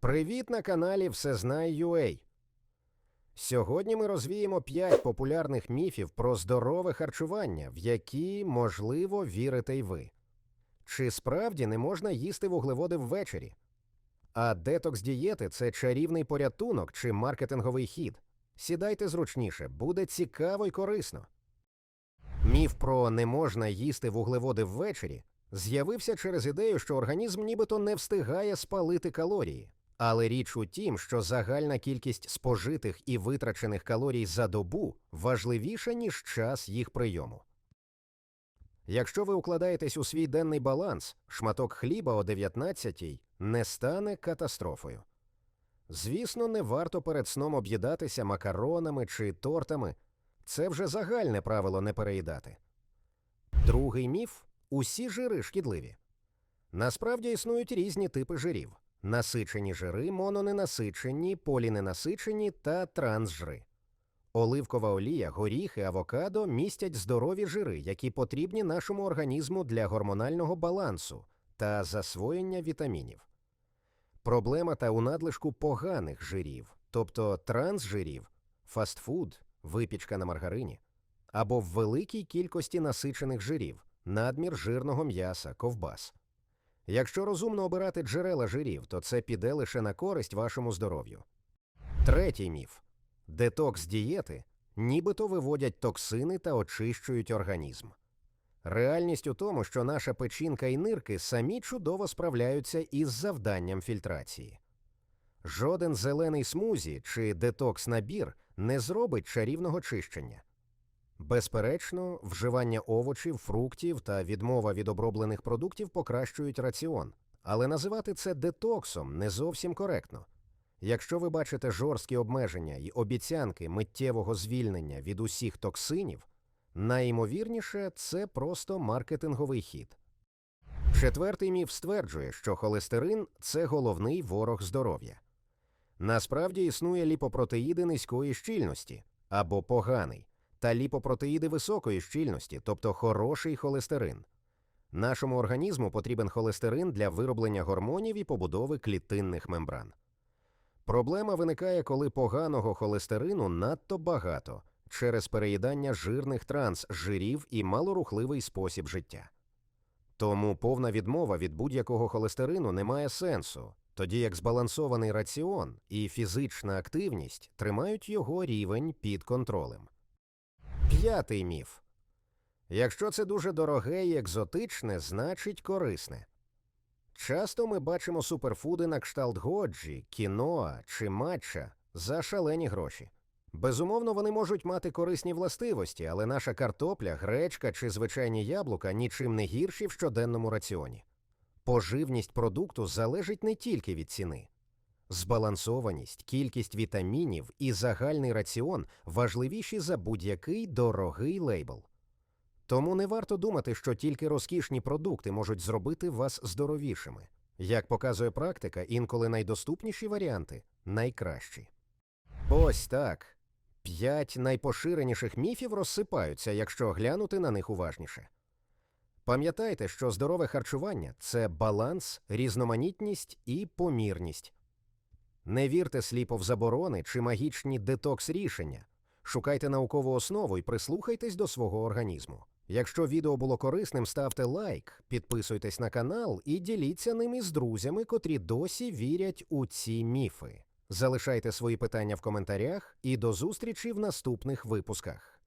Привіт на каналі Всезнай.ua. Сьогодні ми розвіємо 5 популярних міфів про здорове харчування, в які, можливо, вірите й ви. Чи справді не можна їсти вуглеводи ввечері? А детокс дієти це чарівний порятунок чи маркетинговий хід. Сідайте зручніше, буде цікаво й корисно. Міф про не можна їсти вуглеводи ввечері з'явився через ідею, що організм нібито не встигає спалити калорії. Але річ у тім, що загальна кількість спожитих і витрачених калорій за добу важливіша, ніж час їх прийому. Якщо ви укладаєтесь у свій денний баланс, шматок хліба о 19-й не стане катастрофою. Звісно, не варто перед сном об'їдатися макаронами чи тортами. Це вже загальне правило не переїдати. Другий міф усі жири шкідливі. Насправді існують різні типи жирів: насичені жири, мононенасичені, поліненасичені та трансжири. Оливкова олія, горіхи, авокадо містять здорові жири, які потрібні нашому організму для гормонального балансу та засвоєння вітамінів. Проблема та у надлишку поганих жирів, тобто трансжирів, фастфуд, випічка на маргарині, або в великій кількості насичених жирів, надмір жирного м'яса, ковбас. Якщо розумно обирати джерела жирів, то це піде лише на користь вашому здоров'ю. Третій міф детокс дієти нібито виводять токсини та очищують організм. Реальність у тому, що наша печінка і нирки самі чудово справляються із завданням фільтрації. Жоден зелений смузі чи детокс набір не зробить чарівного чищення. Безперечно, вживання овочів, фруктів та відмова від оброблених продуктів покращують раціон, але називати це детоксом не зовсім коректно. Якщо ви бачите жорсткі обмеження і обіцянки миттєвого звільнення від усіх токсинів, найімовірніше це просто маркетинговий хід. Четвертий міф стверджує, що холестерин це головний ворог здоров'я. Насправді існує ліпопротеїди низької щільності або поганий, та ліпопротеїди високої щільності, тобто хороший холестерин. Нашому організму потрібен холестерин для вироблення гормонів і побудови клітинних мембран. Проблема виникає, коли поганого холестерину надто багато через переїдання жирних трансжирів і малорухливий спосіб життя. Тому повна відмова від будь-якого холестерину не має сенсу, тоді як збалансований раціон і фізична активність тримають його рівень під контролем. П'ятий міф. Якщо це дуже дороге і екзотичне, значить корисне. Часто ми бачимо суперфуди на кшталт годжі, кіноа чи матча за шалені гроші. Безумовно, вони можуть мати корисні властивості, але наша картопля, гречка чи звичайні яблука нічим не гірші в щоденному раціоні. Поживність продукту залежить не тільки від ціни. Збалансованість, кількість вітамінів і загальний раціон важливіші за будь-який дорогий лейбл. Тому не варто думати, що тільки розкішні продукти можуть зробити вас здоровішими. Як показує практика, інколи найдоступніші варіанти найкращі. Ось так. П'ять найпоширеніших міфів розсипаються, якщо глянути на них уважніше. Пам'ятайте, що здорове харчування це баланс, різноманітність і помірність. Не вірте сліпо в заборони чи магічні детокс рішення. Шукайте наукову основу і прислухайтесь до свого організму. Якщо відео було корисним, ставте лайк, підписуйтесь на канал і діліться ним із друзями, котрі досі вірять у ці міфи. Залишайте свої питання в коментарях і до зустрічі в наступних випусках.